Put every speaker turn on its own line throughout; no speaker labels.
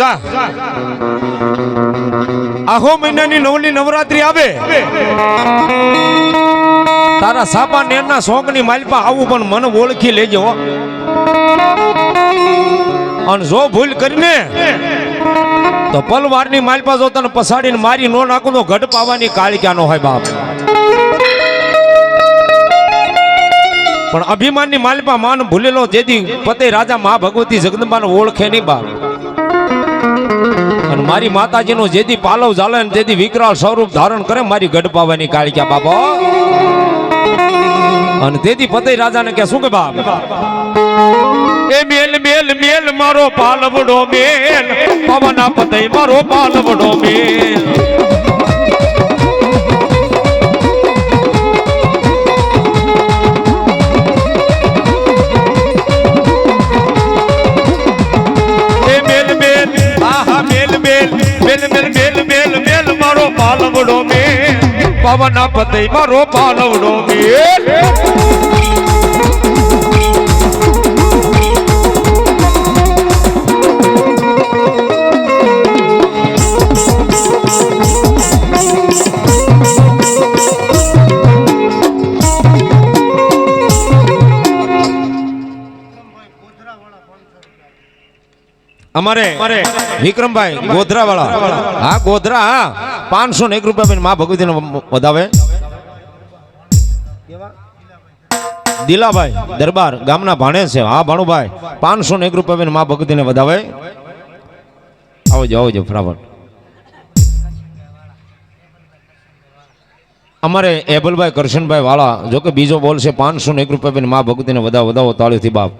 જા. આહો મહિનાની નવની નવરાત્રી આવે. તારા સાપા નેરના શોખની માલપા આવું પણ મને ઓળખી લેજો. અને જો ભૂલ કરીને, તો પલવારની માલપા જો તને પસાડીને મારી નો નાખું તો ઘટ પાવાની કાળી ક્યાંનો હોય બાપ. પણ અભિમાનની માલપા માન ભૂલેલો જેથી પતે રાજા મા ભગવતી જગદંબાને ઓળખે નહીં બાપ. મારી માતાજીનું જેથી પાલવ ઝાલે ને તેથી વિકરાળ સ્વરૂપ ધારણ કરે, મારી ગઢ પાવાની કાળિકા બાપો? અને તેથી પતે રાજાને કે શું કે બાપ? એ મેલ મેલ મેલ, મારો પાલવડો મેલ. પવના પતે મારો પાલવડો મેલ. પાલવડો મેલ પવના પતે મારો પાલવડો મેલ અમારે વિક્રમભાઈ ગોધરા વાળા હા ગોધરા હા પાંચસો ને એક રૂપિયા આપીને મા ભગવતી વધાવે. દિલાભાઈ, દરબાર, ગામના ભાણે છે. હા, ભાણુભાઈ પાંચસો ને એક રૂપિયા આપીને મા ભગવતીને વધાવે. આવજો આવજો, ફટાફટ. અમારે એબલભાઈ, કરશનભાઈ વાળા, જો કે બીજો બોલ છે પાંચસો ને એક રૂપિયા આપીને મા ભગવતીને વધાવો વધાવો તાળીથી બાપ.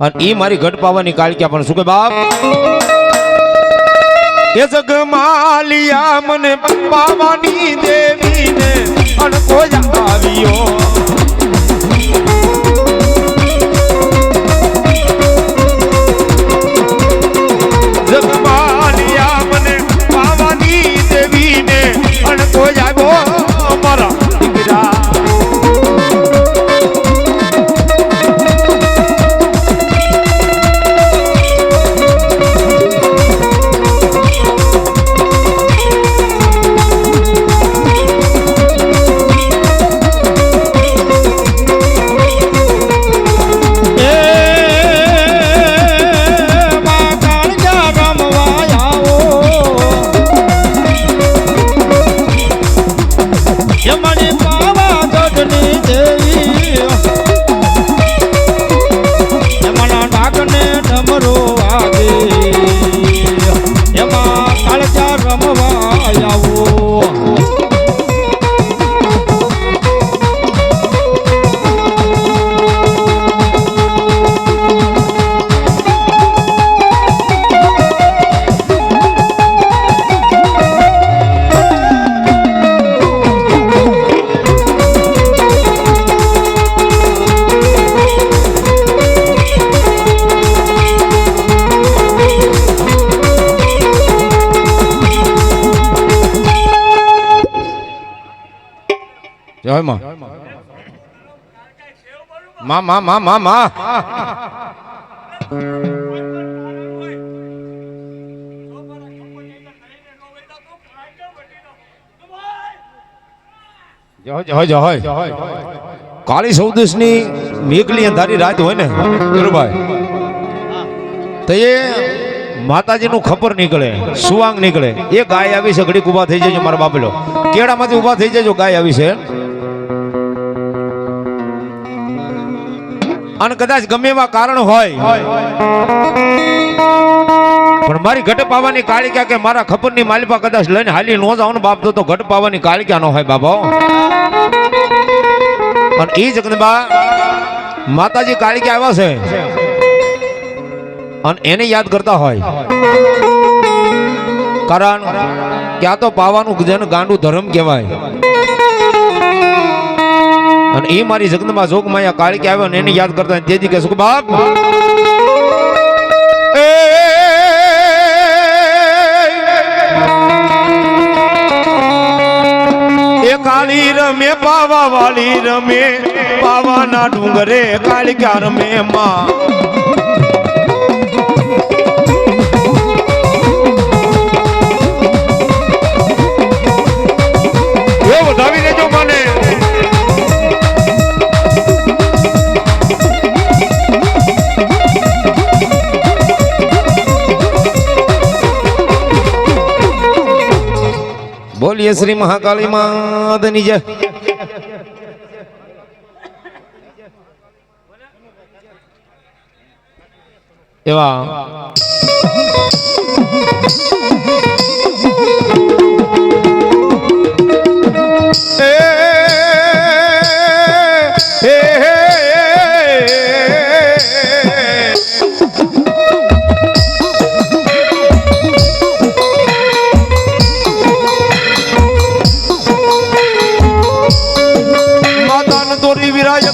અને એ મારી ઘટ પાવાની કાળક્યા પણ શું કે બાપ? એ જગમાલિયા મને પાવાની દેવીને અણકો આવ્યો. માં માં માં માં માં. કાળી સૌદેશની મેઘલી અંધારી રાત હોય ને ગુરુભાઈ તો એ માતાજીનું ખબર નીકળે, સુવાંગ નીકળે. એ ગાય આવી છે, ઘડીક ઊભા થઈ જજો મારા બાપલો. કેળામાંથી ઊભા થઈ જજો, ગાય આવી છે. અને કદાચ ગમે એવા કારણ હોય. પણ મારી ઘટ પાવાની કાળિકા કે મારા ખપરની માલિપા કદાચ લઈને હાલી નો ને બાપ તો તો ઘટ પાવાની કાળિકા નો હોય બાબા. પણ એ જગદંબા માતાજી કાળિકા આવ્યા છે. અને એને યાદ કરતા હોય. કારણ ક્યાં તો પાવાનું જેને ગાંડું ધર્મ કહેવાય. અને એ મારી જગદંબા જોગ માયા કાળી કે આવ્યો ને એને યાદ કરતા. તેથી કે સુખ બાપ કાળી રમે પાવા વાળી રમે પાવાના ડુંગરે કાળિકા રમે માં બોલીએ શ્રી મહાકાળી માતની જય. એવા.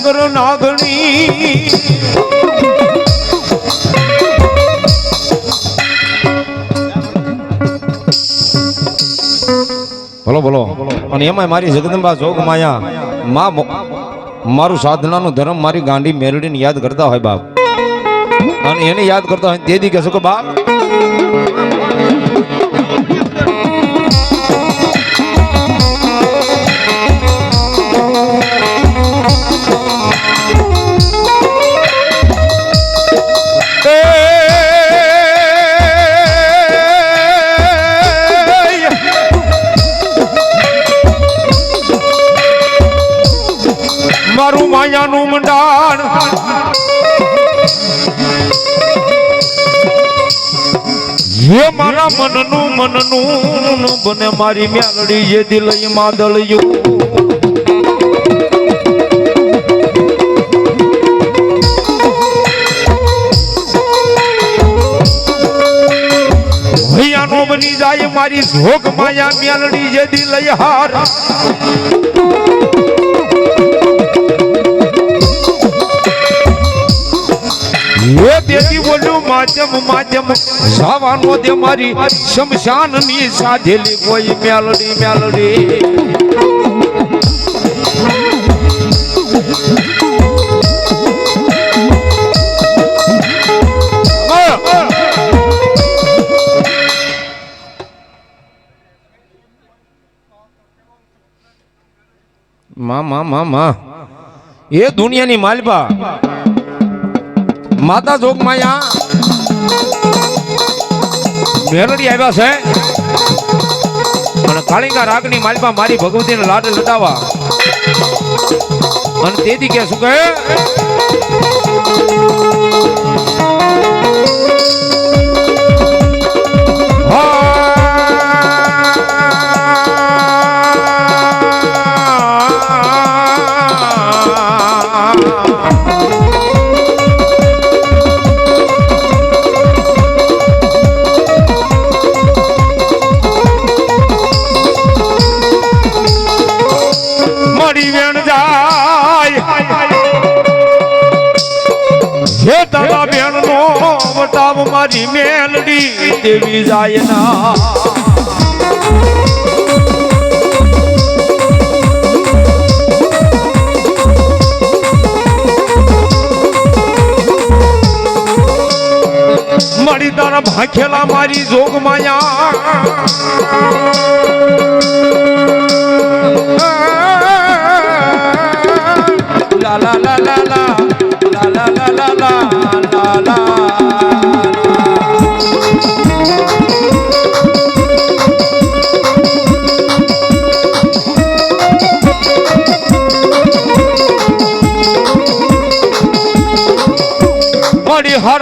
દોરી નાગણી. બોલો બોલો. અને એમાં મારી જગદંબા જોગ માયા. માં મારું સાધનાનું ધર્મ મારી ગાંડી મેરડીને યાદ કરતા હોય બાપ. અને એને યાદ કરતા હોય તે દી કહેશો કે બાપ હે મારા મનનું મનનું, બને મારી મ્યાલડી જે દિલ માદળ્યું. ભૈયાનો બની જાય મારી ઝોક માયા મ્યાલડી જે દિલ હાર. બોલ્યું માધ્યમ માધ્યમ. જવાનો દે મારી શમશાનની સાધેલી કોઈ મેલડી મેલડી. મા મા મા. એ દુનિયાની માલબા. માતા જોગ માયા. મેરડી આવ્યા છે. અને કાળીકા રાગની માલપા મારી ભગવતીને લાડ લટાવા. અને તેથી કે શું કહે? મારી મેલડી દેવી જાય ના. મારી તારા ભાખેલા મારી જોગ માયા.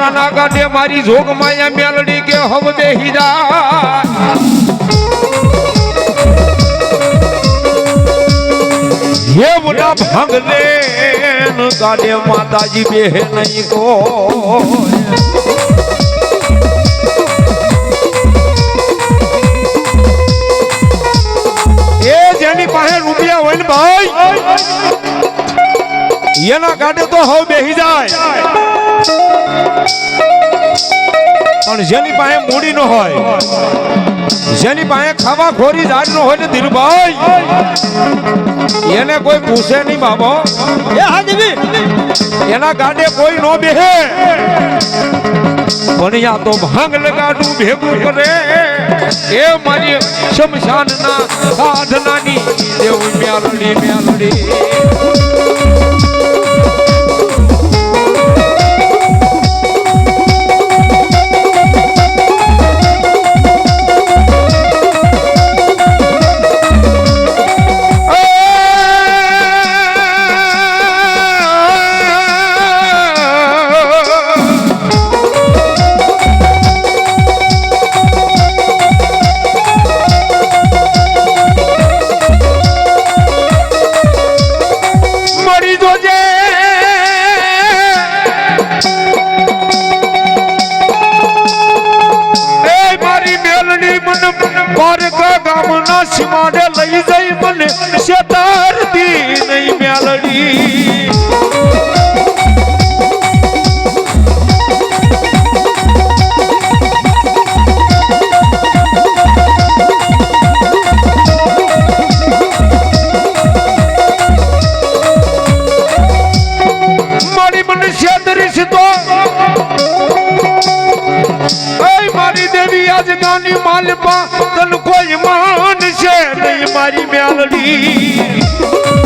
સોના ના ગાંઠે મારી જોગ માયા મેલડી કે હવ બે હીરા. હે મોટા ભાંગ રે ગાડે માતાજી બે નહીં કોઈ. એના ગાડે તો હવે બેહી જાય. પણ જેની પાસે મૂડી ન હોય જેની પાસે ખાવા ખોરી જાડ ન હોય ને ધીરુભાઈ એને કોઈ પૂછે નહીં બાબો.
એ
એના ગાડે કોઈ નો બેહે. પણ યા તો ભાંગ લગાડું ભેગું કરે. એ મારી શમશાનના સાધનાની દેવ મ્યાલડી મ્યાલડી. મારી મેલડી.